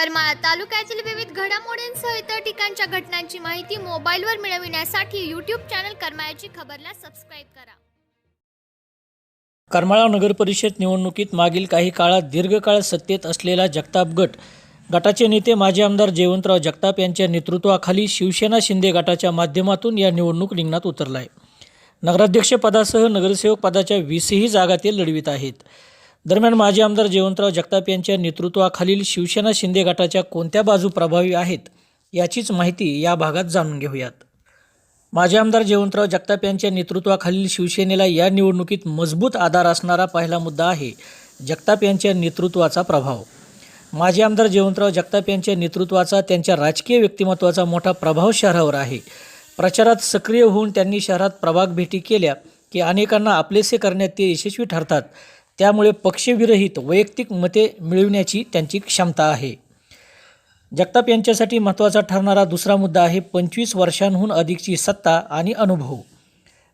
करमाळा तालुक्यातील विविध घडामोडींसह इतर ठिकाणच्या घटनांची माहिती मोबाईलवर मिळविण्यासाठी यूट्यूब चॅनल करमाळ्याची खबरला सबस्क्राईब करा. करमाळा नगर परिषद निवडणुकीत मागील काही काळात दीर्घकाळ सत्तेत असलेला जगताप गट गटाचे नेते माजी आमदार जयवंतराव जगताप यांच्या नेतृत्वाखाली शिवसेना शिंदे गटाच्या माध्यमातून या निवडणूक रिंगणात उतरला आहे नगराध्यक्षपदासह नगरसेवक पदाच्या वीसही जागा ते लढवित आहेत. दरम्यान माजी आमदार जयवंतराव जगताप यांच्या नेतृत्वाखालील शिवसेना शिंदे गटाच्या कोणत्या बाजू प्रभावी आहेत याचीच माहिती या भागात जाणून घेऊयात. माजी आमदार जयवंतराव जगताप यांच्या नेतृत्वाखालील शिवसेनेला या निवडणुकीत मजबूत आधार असणारा पहिला मुद्दा आहे जगताप यांच्या नेतृत्वाचा प्रभाव. माजी आमदार जयवंतराव जगताप यांच्या नेतृत्वाचा त्यांच्या राजकीय व्यक्तिमत्वाचा मोठा प्रभाव शहरावर आहे. प्रचारात सक्रिय होऊन त्यांनी शहरात प्रभाग भेटी केल्या की अनेकांना आपलेसे करण्यात ते यशस्वी ठरतात. त्यामुळे पक्षविरहित वैयक्तिक मते मिळविण्याची त्यांची क्षमता आहे. जगताप यांच्यासाठी महत्त्वाचा ठरणारा दुसरा मुद्दा आहे पंचवीस वर्षांहून अधिकची सत्ता आणि अनुभव.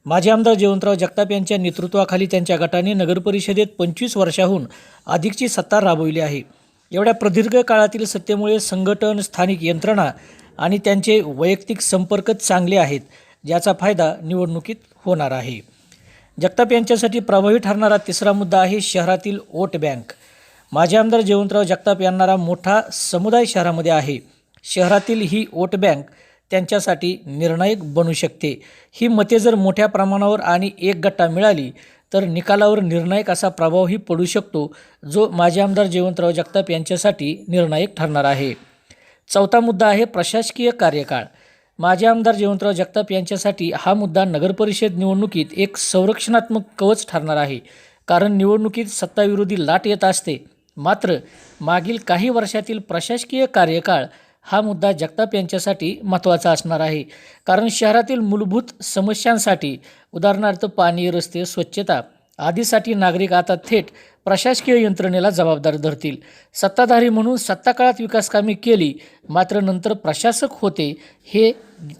माजी आमदार जयवंतराव जगताप यांच्या नेतृत्वाखाली त्यांच्या गटाने नगरपरिषदेत पंचवीस वर्षाहून अधिकची सत्ता राबविली आहे. एवढ्या प्रदीर्घ काळातील सत्तेमुळे संघटन स्थानिक यंत्रणा आणि त्यांचे वैयक्तिक संपर्क चांगले आहेत ज्याचा फायदा निवडणुकीत होणार आहे. जगताप यांच्यासाठी प्रभावी ठरणारा तिसरा मुद्दा आहे शहरातील वोट बँक. माजी आमदार जयवंतराव जगताप यांना मोठा समुदाय शहरामध्ये आहे. शहरातील ही वोट बँक त्यांच्यासाठी निर्णायक बनू शकते. ही मते जर मोठ्या प्रमाणावर आणि एक गट्टा मिळाली तर निकालावर निर्णायक असा प्रभावही पडू शकतो जो माजी आमदार जयवंतराव जगताप यांच्यासाठी निर्णायक ठरणार आहे. चौथा मुद्दा आहे प्रशासकीय कार्यकाळ. माजी आमदार जयवंतराव जगताप यांच्यासाठी हा मुद्दा नगरपरिषद निवडणुकीत एक संरक्षणात्मक कवच ठरणार आहे. कारण निवडणुकीत सत्ताविरोधी लाट येत असते. मात्र मागील काही वर्षातील प्रशासकीय कार्यकाळ हा मुद्दा जगताप यांच्यासाठी महत्त्वाचा असणार आहे. कारण शहरातील मूलभूत समस्यांसाठी उदाहरणार्थ पाणी रस्ते स्वच्छता आदीसाठी नागरिक आता थेट प्रशासकीय यंत्रणेला जबाबदार धरतील. सत्ताधारी म्हणून सत्ताकाळात विकासकामे केली मात्र नंतर प्रशासक होते हे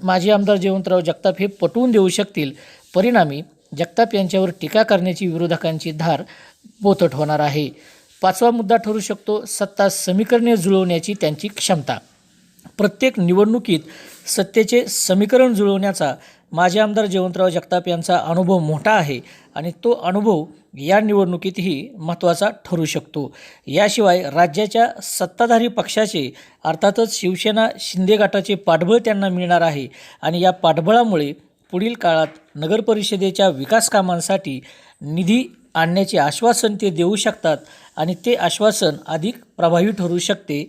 माजी आमदार जयवंतराव जगताप हे पटवून देऊ शकतील. परिणामी जगताप यांच्यावर टीका करण्याची विरोधकांची धार बोथट होणार आहे. पाचवा मुद्दा ठरू शकतो सत्ता समीकरणे जुळवण्याची त्यांची क्षमता. प्रत्येक निवडणुकीत सत्तेचे समीकरण जुळवण्याचा माजी आमदार जयवंतराव जगताप यांचा अनुभव मोठा आहे आणि तो अनुभव या निवडणुकीतही महत्त्वाचा ठरू शकतो. याशिवाय राज्याच्या सत्ताधारी पक्षाचे अर्थातच शिवसेना शिंदे गटाचे पाठबळ त्यांना मिळणार आहे आणि या पाठबळामुळे पुढील काळात नगरपरिषदेच्या विकास कामांसाठी निधी आणण्याचे आश्वासन ते देऊ शकतात आणि ते आश्वासन अधिक प्रभावी ठरू शकते